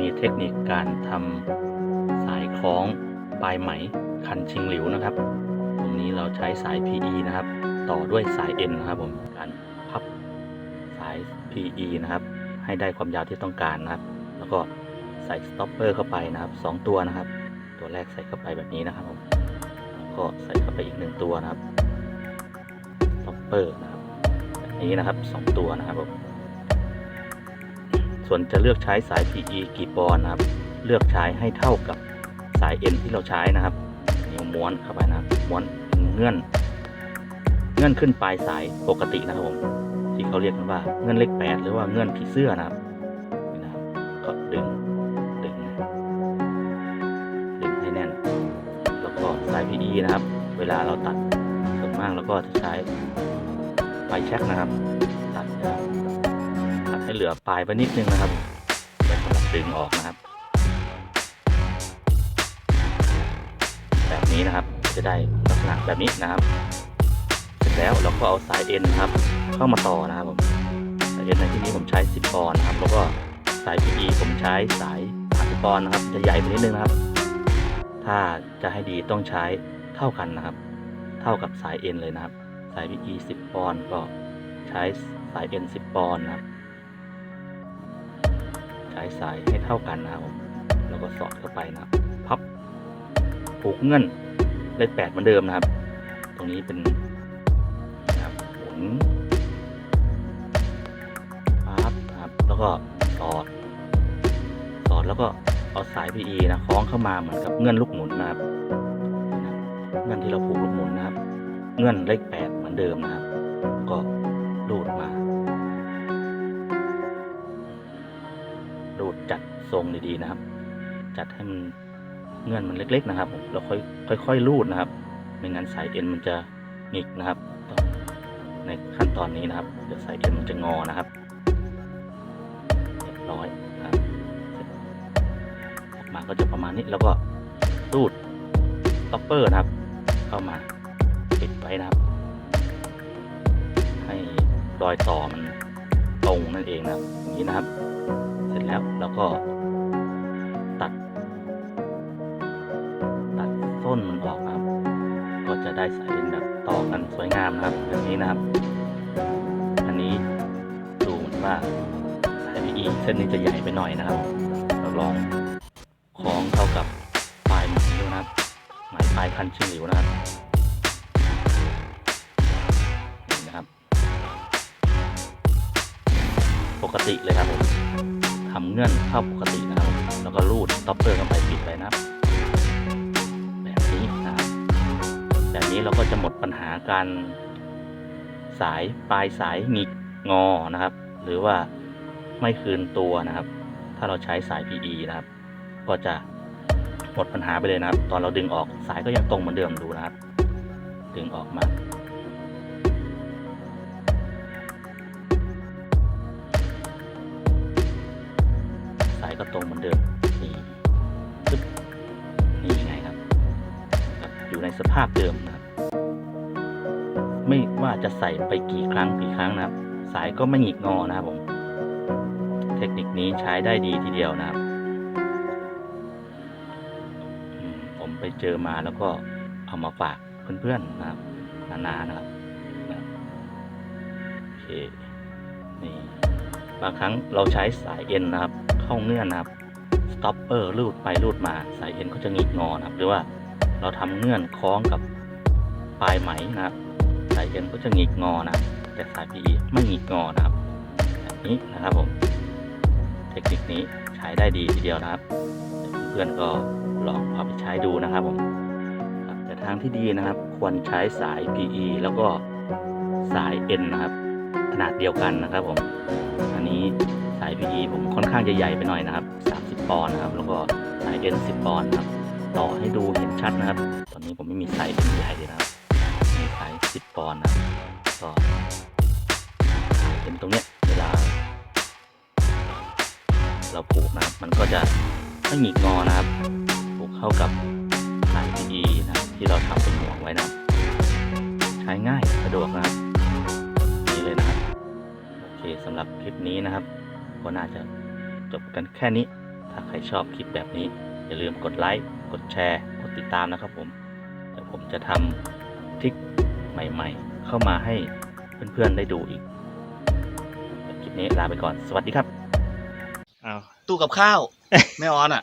มีเทคนิคการทำสายคล้องปลายไหมคันชิงหลิวนะครับ ตรงนี้เราใช้สาย PE นะครับ ต่อด้วยสาย N นะครับผมการพับสาย PE นะครับ ให้ได้ความยาวที่ต้องการนะครับ แล้วก็ใส่สต็อปเปอร์เข้าไปนะครับสองตัวนะครับ ตัวแรกใส่เข้าไปแบบนี้นะครับผมแล้วก็ใส่เข้าไปอีกหนึ่งตัวนะครับสต็อปเปอร์นะครับแบบนี้นะครับสองตัวนะครับผม ส่วนจะเลือกใช้สาย PE กี่ปอนด์นะครับ เลือกใช้ให้เท่ากับสาย N ที่เราใช้นะครับนิ้วม้วนเข้าไปนะม้วนเงื่อน เงื่อนขึ้นปลายสายปกตินะครับผมที่เขาเรียกกันว่าเงื่อนเลขแปดหรือว่าเงื่อนผีเสื้อนะครับก็ดึงดึงดึงให้แน่น แล้วก็สาย PE นะครับ เวลาเราตัดส่วนมากเราก็จะใช้ไฟแช็กนะครับ เหลือปลายไปนิดนึงนะครับสำหรับดึงออกนะครับ แบบนี้นะครับจะได้ลักษณะแบบนี้นะครับเสร็จแล้วเราก็เอาสายเอ็นครับเข้ามาต่อนะครับผมสายเอ็นในที่นี้ผมใช้ 10ปอนด์นะครับ แล้วก็สาย PE ผมใช้สาย30ปอนด์นะครับ จะใหญ่ไปนิดนึงนะครับ ถ้าจะให้ดีต้องใช้เท่ากันนะครับ เท่ากับสายเอ็นเลยนะครับ สาย PE 10ปอนด์ก็ใช้สาย N 10ปอนด์นะครับ ใช้สายให้เท่ากันนะครับผมแล้วก็สอดเข้าไปนะครับพับผูกเงื่อนเลขแปดเหมือนเดิมนะครับ ตรงนี้เป็นนะครับหมุนพับนะครับแล้วก็สอด สอดแล้วก็เอาสาย PE นะคล้องเข้ามาเหมือนกับเงื่อนลูกหมุนนะครับนะครับเงื่อนที่เราผูกลูกหมุนนะครับ เงื่อนเลขแปดเหมือนเดิมนะครับ ก็ดูดมา ทรงดีๆนะครับ จัดให้มันเงื่อนมันเล็ก ๆ นะครับแล้วค่อยค่อยๆรูดนะครับ ไม่งั้นสายเอ็นมันจะหงิกนะครับ ในขั้นตอนนี้นะครับเดี๋ยวสายเอ็นมันจะงอนะครับเรียบร้อยนะครับออกมาก็จะประมาณนี้แล้วก็รูดต็อปเปอร์นะครับ เข้ามาปิดไว้นะครับ ให้รอยต่อมันตรงนั่นเองนะครับอย่างนี้นะครับ เสร็จแล้วเราก็ ต้นมันออกนะครับ ก็จะได้สายเอ็นแบบต่อกันสวยงามนะครับแบบนี้นะครับ อันนี้ดูเหมือนว่าสาย PE เส้นนี้จะใหญ่ไปหน่อยนะครับ เราลองคล้องเข้ากับปลายไหมดูนะครับไหมปลายคันชิงหลิวนะครับนี่นะครับ ปกติเลยครับผมทำเงื่อนเข้าปกตินะครับ แล้วก็รูดต็อปเปอร์เข้าไปปิดไปนะครับ เราก็จะหมดปัญหาการสายปลายสายหงิกงอนะครับ หรือว่าไม่คืนตัวนะครับ ถ้าเราใช้สาย PE นะครับ ก็จะหมดปัญหาไปเลยนะครับ ตอนเราดึงออกสายก็ยังตรงเหมือนเดิมดูนะครับ ดึงออกมาสายก็ตรงเหมือนเดิมนี่ปึ๊บนี่ไงครับ อยู่ในสภาพเดิมนะ ไม่ว่าจะใส่ไปกี่ครั้งกี่ครั้งนะครับ สายก็ไม่หงิกงอนะครับผม เทคนิคนี้ใช้ได้ดีทีเดียวนะครับ ผมไปเจอมาแล้วก็เอามาฝากเพื่อนๆนะครับ นานะครับนะครับโอเคนี่บางครั้งเราใช้สายเอ็นนะครับ เข้าเงื่อนนะครับสต็อปเปอร์รูดไปรูดมาสายเอ็นก็จะหงิกงอนะครับ หรือว่าเราทำเงื่อนคล้องกับปลายไหมนะครับ สายเอ็นก็จะหงิกงอนะแต่สาย PE ไม่หงิกงอนะครับแบบนี้นะครับผมเทคนิคนี้ใช้ได้ดีทีเดียวนะครับ เพื่อนๆก็ลองเอาไปใช้ดูนะครับผมแต่ทางที่ดีนะครับ ควรใช้สาย PE แล้วก็สาย N นะครับ ขนาดเดียวกันนะครับผมอันนี้สาย PE ผมค่อนข้างจะใหญ่ไปหน่อยนะครับ 30 ปอนด์นะครับ แล้วก็สาย N 10 ปอนด์นะครับ ต่อให้ดูเห็นชัดนะครับ ตอนนี้ผมไม่มีสาย N ใหญ่เลยนะครับ มีสาย10ปอนด์นะก็สาย N ตรงเนี้ยเวลา เราผูกนะครับมันก็จะไม่หงิกงอนะครับผูกเข้ากับสาย PE นะครับที่เราทำเป็นห่วงไว้นะ ใช้ง่ายสะดวกนะครับนี่เลยนะครับ โอเคสำหรับคลิปนี้นะครับ ก็น่าจะจบกันแค่นี้ ถ้าใครชอบคลิปแบบนี้ อย่าลืมกดไลค์ กดแชร์ กดติดตามนะครับผม เดี๋ยวผมจะทำทริค ใหม่ ๆ เข้ามาให้เพื่อนๆได้ดูอีกคลิปนี้ลาไปก่อนสวัสดีครับอ้าวตู้กับข้าวแม่ออนอะ